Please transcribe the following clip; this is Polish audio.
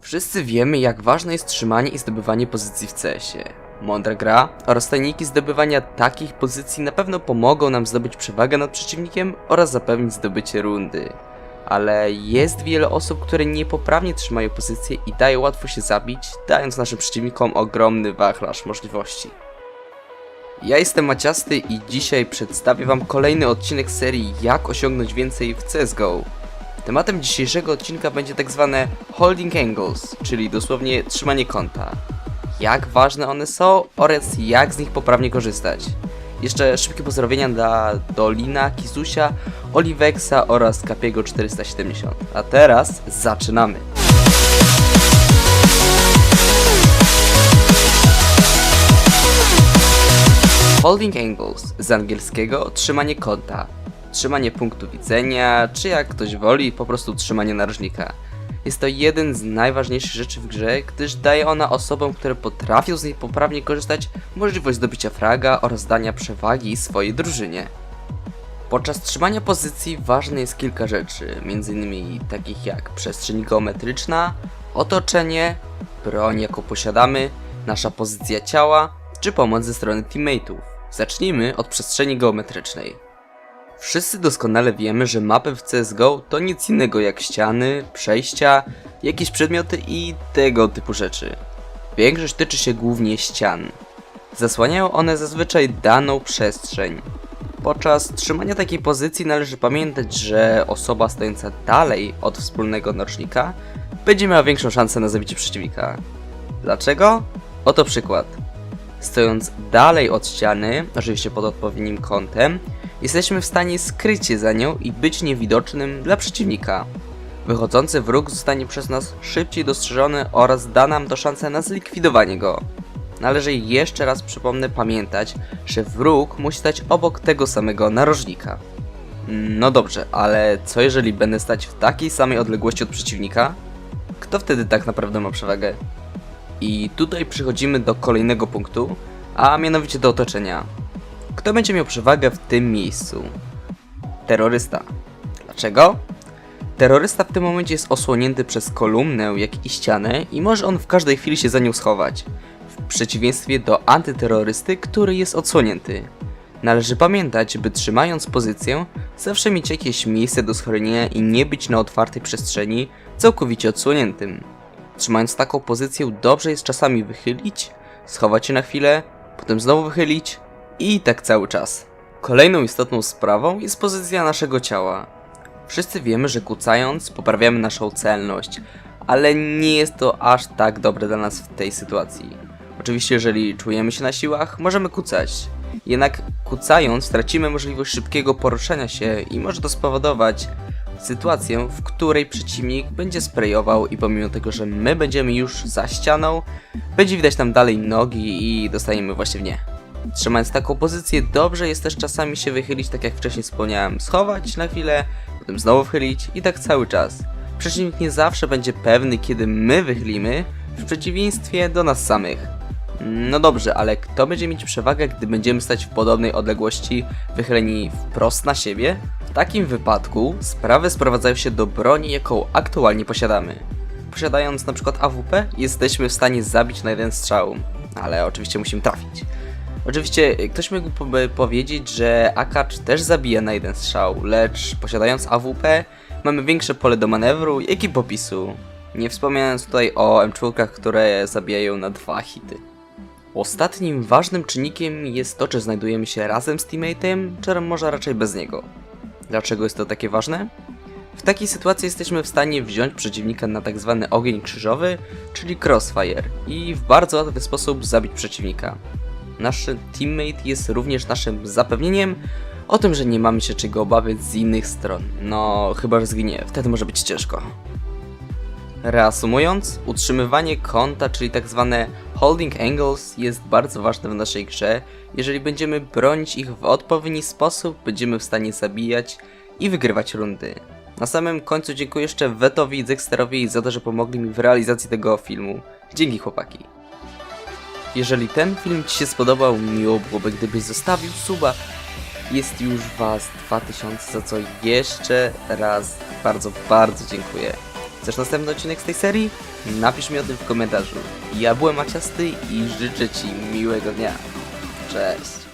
Wszyscy wiemy, jak ważne jest trzymanie i zdobywanie pozycji w CS-ie. Mądra gra oraz tajniki zdobywania takich pozycji na pewno pomogą nam zdobyć przewagę nad przeciwnikiem oraz zapewnić zdobycie rundy. Ale jest wiele osób, które niepoprawnie trzymają pozycję i daje łatwo się zabić, dając naszym przeciwnikom ogromny wachlarz możliwości. Ja jestem Maciasty i dzisiaj przedstawię wam kolejny odcinek serii Jak osiągnąć więcej w CSGO. Tematem dzisiejszego odcinka będzie tak zwane holding angles, czyli dosłownie trzymanie kąta. Jak ważne one są oraz jak z nich poprawnie korzystać. Jeszcze szybkie pozdrowienia dla Dolina, Kizusia, Oliweksa oraz Kapiego 470. A teraz zaczynamy. Holding angles z angielskiego trzymanie kąta, trzymanie punktu widzenia, czy jak ktoś woli, po prostu trzymanie narożnika. Jest to jeden z najważniejszych rzeczy w grze, gdyż daje ona osobom, które potrafią z niej poprawnie korzystać, możliwość zdobycia fraga oraz dania przewagi swojej drużynie. Podczas trzymania pozycji ważne jest kilka rzeczy, m.in. takich jak przestrzeń geometryczna, otoczenie, broń jaką posiadamy, nasza pozycja ciała, czy pomoc ze strony teammateów. Zacznijmy od przestrzeni geometrycznej. Wszyscy doskonale wiemy, że mapy w CSGO to nic innego jak ściany, przejścia, jakieś przedmioty i tego typu rzeczy. Większość tyczy się głównie ścian. Zasłaniają one zazwyczaj daną przestrzeń. Podczas trzymania takiej pozycji należy pamiętać, że osoba stojąca dalej od wspólnego narożnika będzie miała większą szansę na zabicie przeciwnika. Dlaczego? Oto przykład. Stojąc dalej od ściany, oczywiście pod odpowiednim kątem, jesteśmy w stanie skryć się za nią i być niewidocznym dla przeciwnika. Wychodzący wróg zostanie przez nas szybciej dostrzeżony oraz da nam to szansę na zlikwidowanie go. Należy jeszcze raz przypomnę pamiętać, że wróg musi stać obok tego samego narożnika. No dobrze, ale co jeżeli będę stać w takiej samej odległości od przeciwnika? Kto wtedy tak naprawdę ma przewagę? I tutaj przechodzimy do kolejnego punktu, a mianowicie do otoczenia. Kto będzie miał przewagę w tym miejscu? Terrorysta. Dlaczego? Terrorysta w tym momencie jest osłonięty przez kolumnę, jak i ścianę i może on w każdej chwili się za nią schować. W przeciwieństwie do antyterrorysty, który jest odsłonięty. Należy pamiętać, by trzymając pozycję, zawsze mieć jakieś miejsce do schronienia i nie być na otwartej przestrzeni, całkowicie odsłoniętym. Trzymając taką pozycję, dobrze jest czasami wychylić, schować się na chwilę, potem znowu wychylić i tak cały czas. Kolejną istotną sprawą jest pozycja naszego ciała. Wszyscy wiemy, że kucając poprawiamy naszą celność, ale nie jest to aż tak dobre dla nas w tej sytuacji. Oczywiście, jeżeli czujemy się na siłach, możemy kucać. Jednak kucając tracimy możliwość szybkiego poruszania się i może to spowodować sytuację, w której przeciwnik będzie sprayował i pomimo tego, że my będziemy już za ścianą, będzie widać tam dalej nogi i dostaniemy właśnie w nie. Trzymając taką pozycję, dobrze jest też czasami się wychylić, tak jak wcześniej wspomniałem, schować na chwilę, potem znowu wchylić i tak cały czas. Przeciwnik nie zawsze będzie pewny, kiedy my wychylimy, w przeciwieństwie do nas samych. No dobrze, ale kto będzie mieć przewagę, gdy będziemy stać w podobnej odległości, wychyleni wprost na siebie? W takim wypadku sprawy sprowadzają się do broni, jaką aktualnie posiadamy. Posiadając przykład AWP, jesteśmy w stanie zabić na jeden strzał, ale oczywiście musimy trafić. Oczywiście ktoś mógłby powiedzieć, że AK też zabija na jeden strzał, lecz posiadając AWP mamy większe pole do manewru, jak i popisu. Nie wspominając tutaj o M4, które zabijają na dwa hity. Ostatnim ważnym czynnikiem jest to, czy znajdujemy się razem z teammateem, czy może raczej bez niego. Dlaczego jest to takie ważne? W takiej sytuacji jesteśmy w stanie wziąć przeciwnika na tak zwany ogień krzyżowy, czyli crossfire, i w bardzo łatwy sposób zabić przeciwnika. Nasz teammate jest również naszym zapewnieniem o tym, że nie mamy się czego obawiać z innych stron. No, chyba że zginie, wtedy może być ciężko. Reasumując, utrzymywanie kąta, czyli tak zwane holding angles jest bardzo ważne w naszej grze. Jeżeli będziemy bronić ich w odpowiedni sposób, będziemy w stanie zabijać i wygrywać rundy. Na samym końcu dziękuję jeszcze Wetowi i Dexterowi za to, że pomogli mi w realizacji tego filmu. Dzięki chłopaki. Jeżeli ten film Ci się spodobał, miło byłoby gdybyś zostawił suba. Jest już Was 2000, za co jeszcze raz bardzo, bardzo dziękuję. Chcesz następny odcinek z tej serii? Napisz mi o tym w komentarzu. Ja byłem Maciasty i życzę Ci miłego dnia. Cześć.